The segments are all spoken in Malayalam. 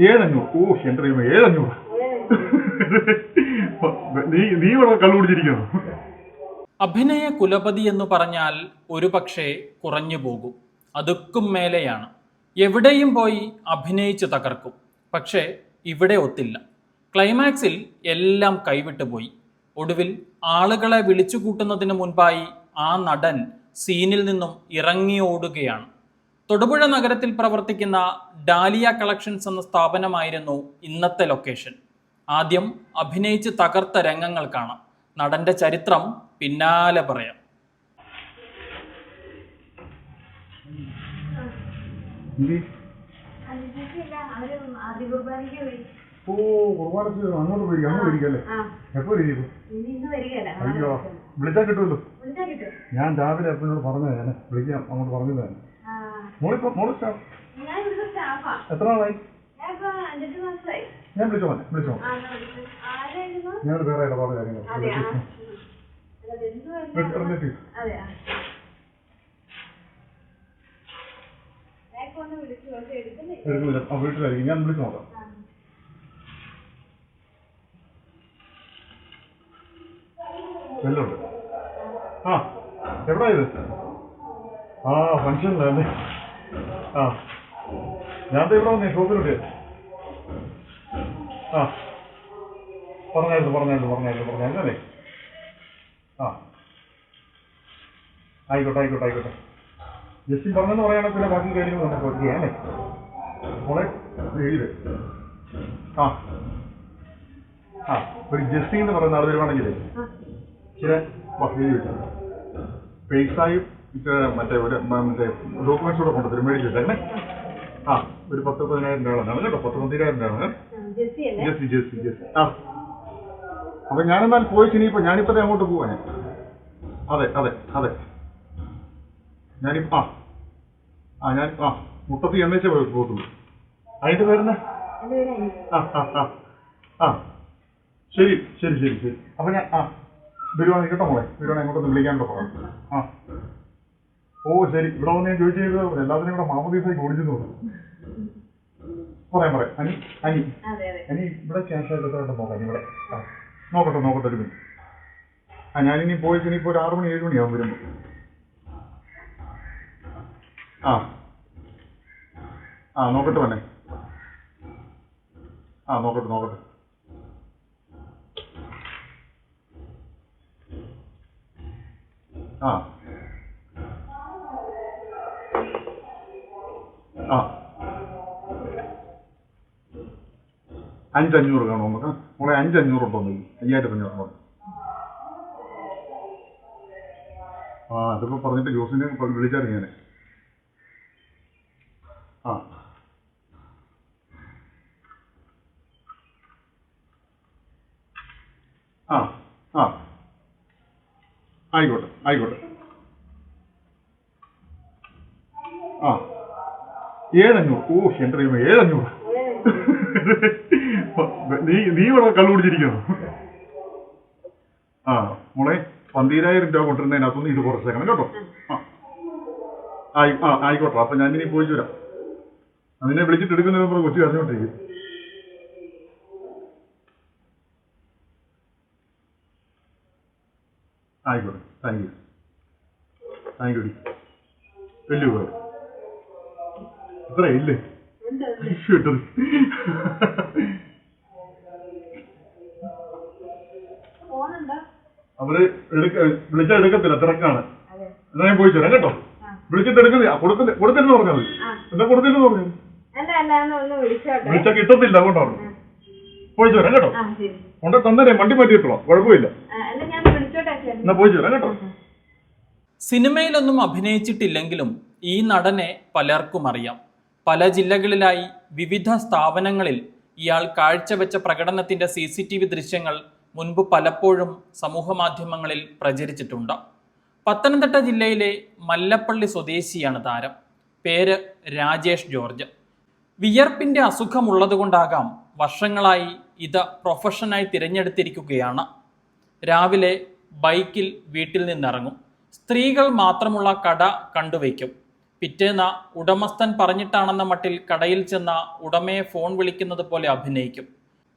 ഏഴഞ്ഞൂറ്. ഓ എന്റെ ദൈവമേ ഏഴഞ്ഞൂറ്. നീ നീ ഇവിടെ കള്ളുപിടിച്ചിരിക്കുന്നു. അഭിനയ കുലപതി എന്ന് പറഞ്ഞാൽ ഒരു പക്ഷേ കുറഞ്ഞു പോകും. അതുക്കും മേലെയാണ്. എവിടെയും പോയി അഭിനയിച്ചു തകർക്കും. പക്ഷേ ഇവിടെ ഒത്തില്ല. ക്ലൈമാക്സിൽ എല്ലാം കൈവിട്ടു പോയി. ഒടുവിൽ ആളുകളെ വിളിച്ചു കൂട്ടുന്നതിന് മുൻപായി ആ നടൻ സീനിൽ നിന്നും ഇറങ്ങി ഓടുകയാണ്. തൊടുപുഴ നഗരത്തിൽ പ്രവർത്തിക്കുന്ന ഡാലിയ കളക്ഷൻസ് എന്ന സ്ഥാപനമായിരുന്നു ഇന്നത്തെ ലൊക്കേഷൻ. ആദ്യം അഭിനയിച്ച് തകർത്ത രംഗങ്ങൾ കാണാം. നടന്റെ ചരിത്രം പിന്നാലെ പറയാം. ഓ. അങ്ങോട്ട് അങ്ങോട്ട് എപ്പോ ഇരിക്കും അയ്യോ. വിളിച്ചാൽ കിട്ടുമല്ലോ. ഞാൻ രാവിലെ അപ്പനോട് പറഞ്ഞു ഞാൻ വിളിക്കാം. അങ്ങോട്ട് പറഞ്ഞു തന്നെ ആ മോളിപ്പോ മോൾ സ്റ്റാഫ്. എത്ര നാളായി? ഞാൻ വിളിച്ചോ മോനെ വിളിച്ചോ. ഞാൻ വേറെ ഇടപാട് കാര്യങ്ങൾ റിലേറ്റീവ് ആ വീട്ടിലായിരിക്കും. ഞാൻ വിളിച്ചു നോക്കാം. എല്ലാം ആ എവിടാ ഇത്? ആ ഫംഗ്ഷനിലല്ലേ ആ. ഞാൻ ഇവിടെ വന്നേ ഷോപ്പിലുണ്ട് ആ. പറഞ്ഞായിരുന്നു പറഞ്ഞായിരുന്നു പറഞ്ഞായിരുന്നു പറഞ്ഞായിരുന്നു. അല്ലേ ആ. ആയിക്കോട്ടെ ആയിക്കോട്ടെ ആയിക്കോട്ടെ. ജസ്റ്റിൻ പറഞ്ഞെന്ന് പറയുകയാണെങ്കിൽ പിന്നെ ബാക്കി കാര്യങ്ങൾ നമുക്ക് ഓക്കെ അല്ലേ? മോളെ എഴുതി ആ. ആ ഒരു ജസ്റ്റിൻ എന്ന് പറയുന്ന ആൾ വരുവാണെങ്കിൽ. ചില ബാക്കി എഴുതി പേസായും ഇത് മറ്റേ ഒരു മറ്റേ ഡോക്യുമെന്റ്സ് കൂടെ കൊണ്ടുതരും മേടിച്ച് വെച്ചേക്കണേ ആ ഒരു പത്ത് പതിനായിരം രൂപയാണ് കേട്ടോ. പത്ത് പതിനായിരം രൂപയാണ് ആ, ജെസ്സി ജെസ്സി ജെസ്സി ആ. അപ്പൊ ഞാനെന്നാൽ പോയിട്ട് ഇനിയിപ്പോ ഞാനിപ്പോ അങ്ങോട്ട് പോവാ ഞാൻ. അതെ അതെ അതെ. ഞാനി ആ. ആ ഞാൻ ആ മുപ്പത്തി എണ്ണേച്ചേ പോയി പോകത്തുള്ളൂ. അതിന്റെ പേരെന്നാ ആ ആ ആ ആ. ശരി ശരി ശരി ശരി. അപ്പൊ ഞാൻ ആ. വരുവാണെങ്കിൽ കേട്ടോ മോളെ. വരുവാണെങ്കിൽ അങ്ങോട്ടൊന്ന് വിളിക്കാൻ കേട്ടോ ആ. ഓ ശരി. ഇവിടെ വന്ന് ഞാൻ ചോദിച്ചു ചെയ്തത് എല്ലാത്തിനും കൂടെ മാമദീസായി ഓടിച്ചു തോന്നുന്നു. പറയാം പറയാം. അനി അനി. അനി ഇവിടെ ക്യാഷ് ആയിട്ട് എത്ര നോക്കാം ഇവിടെ. നോക്കട്ടെ നോക്കട്ടെ ഒരു മിനിറ്റ് ആ ഞാനിനി പോയിട്ട് ഇനിയിപ്പോൾ ഒരു ആറ് മണി ഏഴ് മണിയാവും വരുമ്പോൾ ആ. ആ നോക്കട്ടെ വേണേ ആ നോക്കട്ടെ നോക്കട്ടെ. ആ. അഞ്ചഞ്ഞൂറ് കാണും നമുക്ക്. മോളെ അഞ്ചഞ്ഞൂറ് ഉണ്ടോ നീ? അയ്യായിരത്തി അഞ്ഞൂറ് ആ അതിപ്പോ പറഞ്ഞിട്ട് ജോസിനെ വിളിച്ചായിരുന്നു ഞാൻ ആ. ആ ആ. ആയിക്കോട്ടെ ആയിക്കോട്ടെ. ആ. ഏഴഞ്ഞൂറ്. ഓ എന്റെ ദൈവമേ ഏഴഞ്ഞൂറ്. നീ നീ ഇവിടെ കള്ളു കുടിച്ചിരിക്കുന്നു. ആ മോളെ പന്തീരായിരം രൂപ കൊണ്ടിരുന്നതിനകത്തൊന്നും ഇത് കുറച്ചേക്കണം കേട്ടോ. ആ. ആ ആയിക്കോട്ടെ അപ്പൊ ഞാൻ ഇനി പോയി വരാം. അതിനെ വിളിച്ചിട്ട് എടുക്കുന്നതിന് മുമ്പ് കൊച്ചു അറിഞ്ഞോണ്ടിരിക്കും ആയിക്കോട്ടെ താങ്ക് യു താങ്ക് യു വലിയ ഉപകാരം. ഫോണുണ്ടോ? അവർ വിളിച്ചാൽ എടുക്കത്തില്ല തിരക്കാണ്. അതെ. എന്നാ ഞാൻ പോയി തരാം കേട്ടോ. വിളിച്ചിട്ട് എടുക്കുന്നില്ല. കൊടുത്തില്ല കൊടുത്തില്ലെന്ന് പറഞ്ഞാൽ മതി. കൊടുത്തില്ലെന്ന് പറഞ്ഞു അല്ല അല്ല ഒന്ന് ഒന്ന് വിളിച്ചോട്ടെ. വിളിച്ചാൽ കിട്ടത്തില്ല അതുകൊണ്ടാണ്. പോയി തരാം കേട്ടോ? ആ ശരി. കൊണ്ട് തന്നെ വണ്ടി മാറ്റിയിട്ടോ കുഴപ്പമില്ല. ആ, അല്ല ഞാൻ വിളിച്ചോട്ടെ ചേട്ടൻ എന്നാ പോയി തരാം കേട്ടോ സിനിമയിലൊന്നും അഭിനയിച്ചിട്ടില്ലെങ്കിലും ഈ നടനെ പലർക്കും അറിയാം. പല ജില്ലകളിലായി വിവിധ സ്ഥാപനങ്ങളിൽ ഇയാൾ കാഴ്ചവെച്ച പ്രകടനത്തിന്റെ സി സി ടി വി ദൃശ്യങ്ങൾ മുൻപ് പലപ്പോഴും സമൂഹമാധ്യമങ്ങളിൽ പ്രചരിച്ചിട്ടുണ്ട്. പത്തനംതിട്ട ജില്ലയിലെ മല്ലപ്പള്ളി സ്വദേശിയാണ് താരം. പേര് രാജേഷ് ജോർജ്. വിയർപ്പിന്റെ അസുഖമുള്ളതുകൊണ്ടാകാം വർഷങ്ങളായി ഇത് പ്രൊഫഷനായി തിരഞ്ഞെടുത്തിരിക്കുകയാണ്. രാവിലെ ബൈക്കിൽ വീട്ടിൽ നിന്നിറങ്ങും. സ്ത്രീകൾ മാത്രമുള്ള കട കണ്ടുവയ്ക്കും. പിറ്റേന്ന് ഉടമസ്ഥൻ പറഞ്ഞിട്ടാണെന്ന മട്ടിൽ കടയിൽ ചെന്ന ഉടമയെ ഫോൺ വിളിക്കുന്നത് പോലെ അഭിനയിക്കും.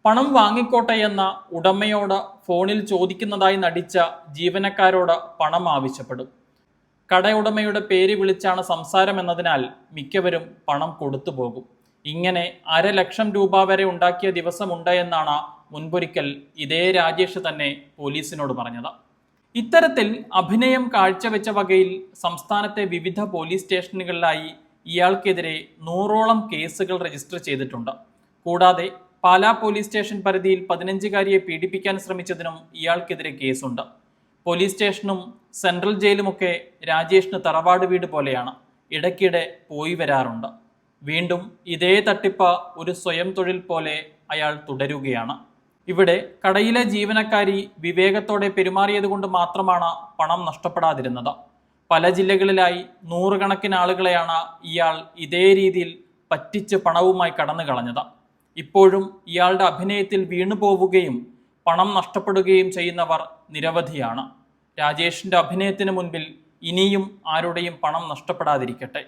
പണം വാങ്ങിക്കോട്ടെ എന്ന ഉടമയോട് ഫോണിൽ ചോദിക്കുന്നതായി നടിച്ച ജീവനക്കാരോട് പണം ആവശ്യപ്പെടും. ഉടമയുടെ പേര് വിളിച്ചാണ് സംസാരം എന്നതിനാൽ മിക്കവരും പണം കൊടുത്തു പോകും. ഇങ്ങനെ അരലക്ഷം രൂപ വരെ ഉണ്ടാക്കിയ ദിവസമുണ്ട് എന്നാണ് മുൻപൊരിക്കൽ ഇതേ രാജേഷ് തന്നെ പോലീസിനോട് പറഞ്ഞത്. ഇത്തരത്തിൽ അഭിനയം കാഴ്ചവെച്ച വകയിൽ സംസ്ഥാനത്തെ വിവിധ പോലീസ് സ്റ്റേഷനുകളിലായി ഇയാൾക്കെതിരെ നൂറോളം കേസുകൾ രജിസ്റ്റർ ചെയ്തിട്ടുണ്ട്. കൂടാതെ പാലാ പോലീസ് സ്റ്റേഷൻ പരിധിയിൽ പതിനഞ്ചുകാരിയെ പീഡിപ്പിക്കാൻ ശ്രമിച്ചതിനും ഇയാൾക്കെതിരെ കേസുണ്ട്. പോലീസ് സ്റ്റേഷനും സെൻട്രൽ ജയിലുമൊക്കെ രാജേഷിന് തറവാട് വീട് പോലെയാണ് ഇടയ്ക്കിടെ പോയി വരാറുണ്ട്. വീണ്ടും ഇതേ തട്ടിപ്പ് ഒരു സ്വയം തൊഴിൽ പോലെ അയാൾ തുടരുകയാണ്. ഇവിടെ കടയിലെ ജീവനക്കാരി വിവേകത്തോടെ പെരുമാറിയത് കൊണ്ട് മാത്രമാണ് പണം നഷ്ടപ്പെടാതിരുന്നത്. പല ജില്ലകളിലായി നൂറുകണക്കിന് ആളുകളെയാണ് ഇയാൾ ഇതേ രീതിയിൽ പറ്റിച്ച് പണവുമായി കടന്നു കളഞ്ഞത്. ഇപ്പോഴും ഇയാളുടെ അഭിനയത്തിൽ വീണുപോവുകയും പണം നഷ്ടപ്പെടുകയും ചെയ്യുന്നവർ നിരവധിയാണ്. രാജേഷിന്റെ അഭിനയത്തിന് മുൻപിൽ ഇനിയും ആരുടെയും പണം നഷ്ടപ്പെടാതിരിക്കട്ടെ.